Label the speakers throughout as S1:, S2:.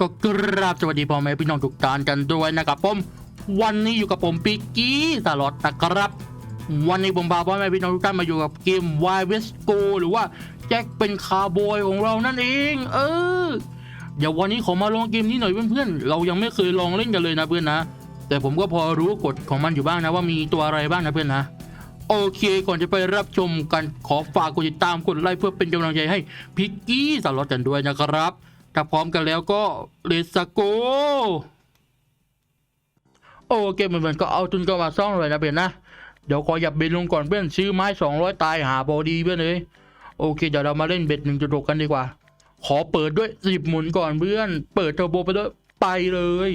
S1: ก็กราบสวัสดีพ่อแม่พี่น้องทุกท่านกันด้วยนะครับผม วันนี้อยู่กับผมปิกกี้ตลอดนะครับ วันนี้ผมพาพ่อแม่พี่น้องทุกท่านมาอยู่กับเกม y w e s t Go หรือว่าแจ็คเป็นคาร์บอยของเรานั่นเอง เออ เดี๋ยววันนี้ขอมาลองเกมนี้หน่อยเพื่อนๆ เรายังไม่เคยลองเล่นกันเลยนะเพื่อนนะ แต่ผมก็พอรู้กฎของมันอยู่บ้างนะว่ามีตัวอะไรบ้างนะเพื่อนนะโอเค ก่อนจะไปรับชมกันขอฝากกดติดตามกดไลค์เพื่อเป็นกำลังใจให้พิกกี้สล็อตกันด้วยนะครับ ถ้าพร้อมกันแล้วก็เลสโกโอเคเหมือนๆก็เอาทุนก็มาซ่องเลยนะเพื่อนนะเดี๋ยวขอหยับเบ็ดลงก่อนเพื่อนซื้อไม้สองร้อยตายหาพอดีเพื่อนเลยโอเคเดี๋ยวเรามาเล่นเบ็ดหนึ่งจุดหกกันดีกว่า ขอเปิดด้วยสิบหมุนก่อนเพื่อน เปิดเทอร์โบไปด้วยไปเลย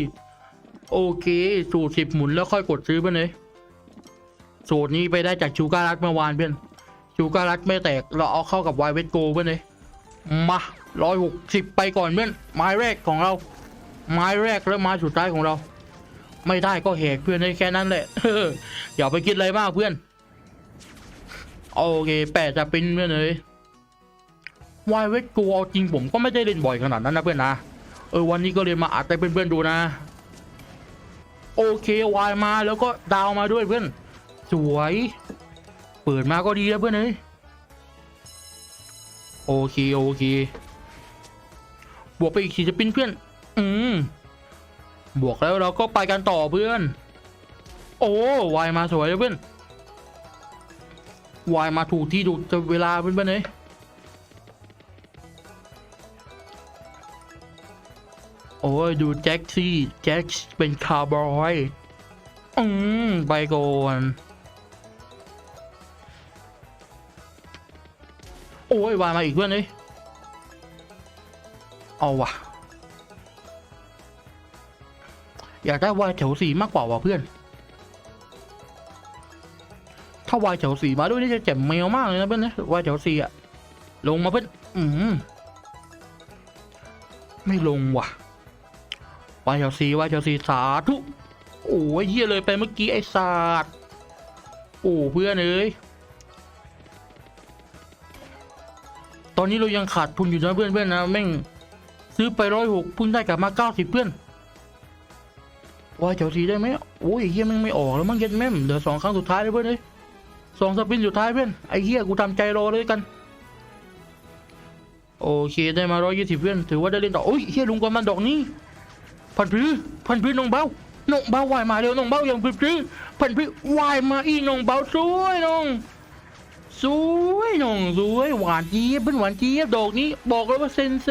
S1: โอเค สูตรสิบหมุนแล้วค่อยกดซื้อเพื่อนเลยสูตรนี้ไปได้จากชูการัตเมื่อวานเพื่อนชูการัตไม่แตกเราเอาเข้ากับไวเวทโกเพื่อนเลยมา ร้อยหกสิบไปก่อนเพื่อนไม้แรกของเรา ไม้แรกและไม้สุดท้ายของเรา ไม่ได้ก็แหกเพื่อนได้แค่นั้นแหละอย่าไปคิดอะไรมากเพื่อนโอเคแปดจะเป็นเพื่อนเลยวายเวทกูเอาจริงผมก็ไม่ได้เล่นบ่อยขนาดนั้นนะเพื่อนนะเออวันนี้ก็เรียนมาอัดให้เพื่อนๆดูนะ โอเควายมาแล้วก็ดาวมาด้วยเพื่อน สวย เปิดมาก็ดีแล้วเพื่อนเอ้ยโอเค โอเค บวกไปอีกสี่สปินเพื่อน อืม บวกแล้วเราก็ไปกันต่อเพื่อน โอ้วายมาสวยเลยเพื่อนวายมาถูกที่ถูกเวลาเพื่อนเพื่อนเลยโอ้ยดูแจ็คซี่แจ็คเป็นคาร์บอยอืมไปก่อนโอ้ยวายมาอีกเพื่อนเลย เอาว่ะ อยากได้วายแถวสีมากกว่าว่ะเพื่อน ถ้าวายแถวสีมาด้วยนี่จะเจ็บแมวมากเลยนะเพื่อนนะวายแถวสีอะลงมาเพื่อน อืมไม่ลงว่ะวายแถวสีวายแถวสีสาธุโอ้ยเยี่ยเลยไปเมื่อกี้ไอ้ศาสตร์โอ้เพื่อนเอ้ยตอนนี้เรายังขาดทุนอยู่นะเพื่อนเพื่อนๆนะแม่ง ซื้อไปร้อยหกเพิ่งได้กลับมาเก้าสิบเพื่อนวายเฉาสีได้ไหมโอ้ยเฮียมันไม่ออกแล้วมั้งเย็ดแม่มเดี๋ยวสองครั้งสุดท้ายเลยเพื่อนเลยสองสปินสุดท้ายเพื่อนไอ้เฮียกูทำใจรอเลยกัน โอเคได้มาร้อยยี่สิบเพื่อนถือว่าได้เล่นต่อโอ้ยเฮียลุงกว่ามันดอกนี้พันพื้พันพื้น้องเบาน้องเบาวายมาเร็วน้องเบาอย่างพื้พื้พันพื้วายมาอีน้องเบาสวยน้องสวยน้องสวยหวานเจี๊ยบเป็นหวานเจี๊ยบดอกนี้ บอกเลยว่าเซนเซ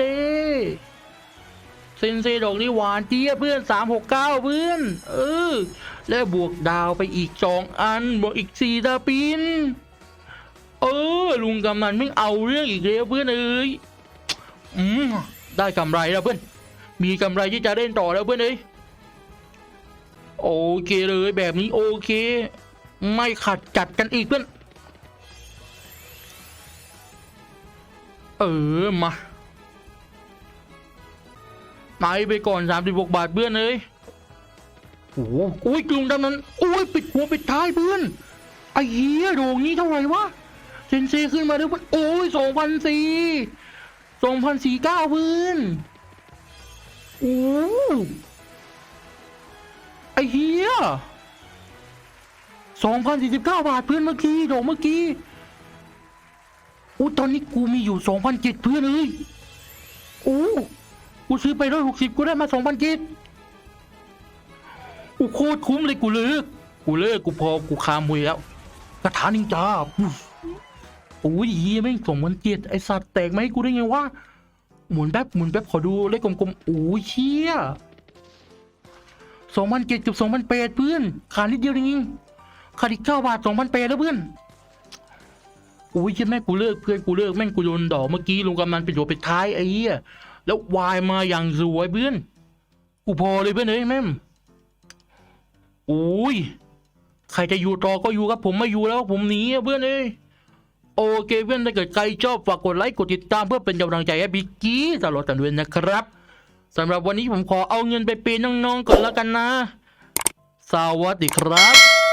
S1: เซนเซดอกนี้หวานเจี๊ยเพื่อนสามหกเก้าเพื่อน เออ แล้วบวกดาวไปอีกสองอัน บวกอีกสี่ดาปิน เออ ลุงกำนันไม่เอาเรื่องอีกแล้วเพื่อนเอ้ยอืมได้กำไรแล้วเพื่อน มีกำไรที่จะเล่นต่อแล้วเพื่อนเอ้ยโอเคเลยแบบนี้โอเค ไม่ขัดจัดกันอีกเพื่อน เออมา ตายไปก่อนสามสิบหกบาทเพื่อนเลยโอ้โหอุ้ยกลุ่มดำนั้นโอ้ยปิดหัวปิดท้ายเพื่อนไอ้เหี้ยโด่งนี้เท่าไหร่วะเซนเซขึ้นมาด้วยเพื่อนโอ้ยสองพันสี่สองพันสี่เก้าเพื่อนโอ้ไอ้เหี้ยสองพันสี่สิบเก้าบาทเพื่อนเมื่อกี้โด่งเมื่อกี้โอ้ตอนนี้กูมีอยู่สองพันเจ็ดเพื่อนเลยโอ้ กูซื้อไปร้อยหกสิบกูได้มาสองพันกิตกูโคตรคุ้มเลยกูเลิกกูเลิกกูพอกูคามมวยแล้วกระถานิงจ้าปุ๊บโอ้ยเฮียแม่งสองพันเจ็ดไอสัตว์แตกไหมกูได้ไงวะหมุนแป๊บหมุนแป๊บขอดูเลขกลมๆโอ้ยเชี่ยสองพันเจ็ดกับสองพันแปดเพื่อนขาดนิดเดียวเองขาดอีกเก้าบาทสองพันแปดแล้วเพื่อนโอ้ยเชี่ยแม่งกูเลิกเพื่อนกูเลิกแม่งกูโดนดอกเมื่อกี้ลุงกำนันเป็นหัวเป็นท้ายไอ้เหี้ย แล้ววายมาอย่างสวยเพื่อนกูพอเลยเพื่อนเอ้ยแม่มโอ้ยใครจะอยู่ต่อก็อยู่ครับผมไม่อยู่แล้วผมหนีอะเพื่อนเอ้ยโอเคเพื่อนถ้าเกิดใครชอบฝากกดไลค์กดติดตามเพื่อเป็นกำลังใจให้บิ๊กกี้ตลอดกันด้วยนะครับสำหรับวันนี้ผมขอเอาเงินไปปย์น้องๆก่อนแล้วกันนะ สวัสดีครับ